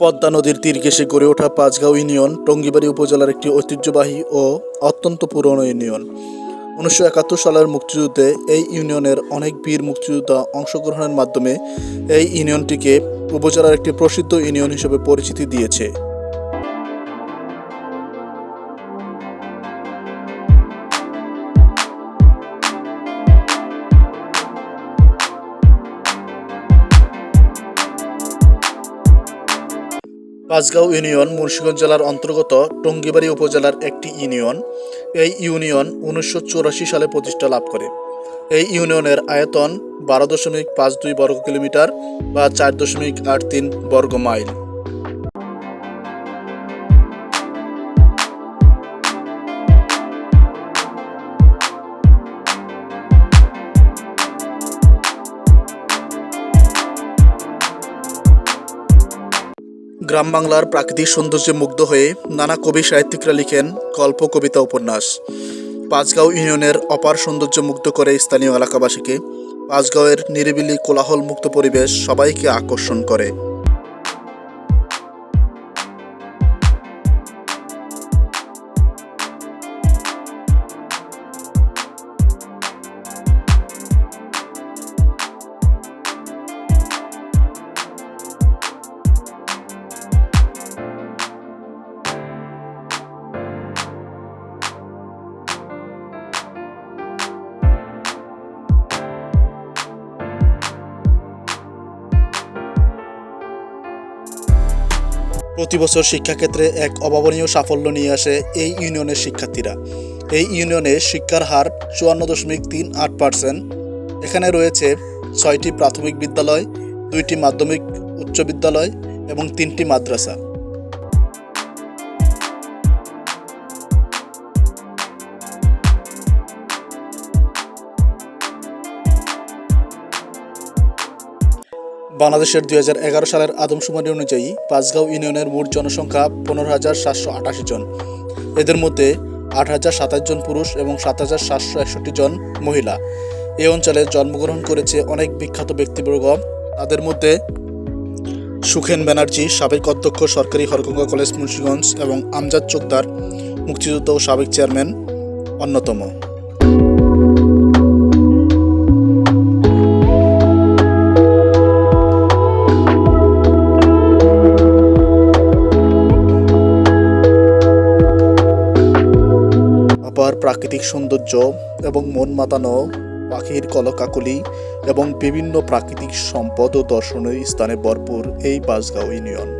পদ্মা নদীর তীর ঘেঁষে গড়ে ওঠা পাঁচগাঁও ইউনিয়ন টঙ্গিবাড়ি উপজেলার একটি ঐতিহ্যবাহী ও অত্যন্ত পুরনো ইউনিয়ন। উনিশশো একাত্তর সালের মুক্তিযুদ্ধে এই ইউনিয়নের অনেক বীর মুক্তিযোদ্ধা অংশগ্রহণের মাধ্যমে এই ইউনিয়নটিকে উপজেলার একটি প্রসিদ্ধ ইউনিয়ন হিসেবে পরিচিতি দিয়েছে। পাঁচগাঁও ইউনিয়ন মুন্সিগঞ্জ জেলার অন্তর্গত টঙ্গিবাড়ি উপজেলার একটি ইউনিয়ন। এই ইউনিয়ন উনিশশো চুরাশি সালে প্রতিষ্ঠা লাভ করে। এই ইউনিয়নের আয়তন বারো দশমিক পাঁচ দুই বর্গ কিলোমিটার বা চার দশমিক আট তিন বর্গ মাইল গ্রাম বাংলার প্রাকৃতিক সৌন্দর্যে মুগ্ধ হয়ে নানা কবি সাহিত্যিকরা লিখেন গল্প, কবিতা, উপন্যাস। পাঁচগাঁও ইউনিয়নের অপার সৌন্দর্য মুগ্ধ করে স্থানীয় এলাকাবাসীকে পাঁচগাঁওয়ের নিরিবিলি কোলাহল মুক্ত পরিবেশ সবাইকে আকর্ষণ করে। প্রতি বছর শিক্ষাক্ষেত্রে এক অভাবনীয় সাফল্য নিয়ে আসে এই ইউনিয়নের শিক্ষার্থীরা। এই ইউনিয়নে শিক্ষার হার চুয়ান্ন দশমিক তিন আট পার্সেন্ট। এখানে রয়েছে ছয়টি প্রাথমিক বিদ্যালয়, দুইটি মাধ্যমিক উচ্চ বিদ্যালয় এবং তিনটি মাদ্রাসা। বাংলাদেশের দুই হাজার এগারো সালের আদমশুমারি অনুযায়ী পাঁচগাঁও ইউনিয়নের মোট জনসংখ্যা পনেরো হাজার সাতশো আটাশি জন। এদের মধ্যে আট হাজার সাতাশ জন পুরুষ এবং সাত হাজার সাতশো একষট্টি জন মহিলা। এই অঞ্চলে জন্মগ্রহণ করেছে অনেক বিখ্যাত ব্যক্তিবর্গ। তাদের মধ্যে সুখেন ব্যানার্জি, সাবেক অধ্যক্ষ সরকারি হরগঙ্গা কলেজ মুন্সিগঞ্জ এবং আমজাদ চোকদার, মুক্তিযুদ্ধ ও সাবেক চেয়ারম্যান অন্যতম। আবার প্রাকৃতিক সৌন্দর্য এবং মন মাতানো, পাখির কলকাকলি এবং বিভিন্ন প্রাকৃতিক সম্পদ ও দর্শনীয় স্থানে ভরপুর এই বাসগাঁও ইউনিয়ন।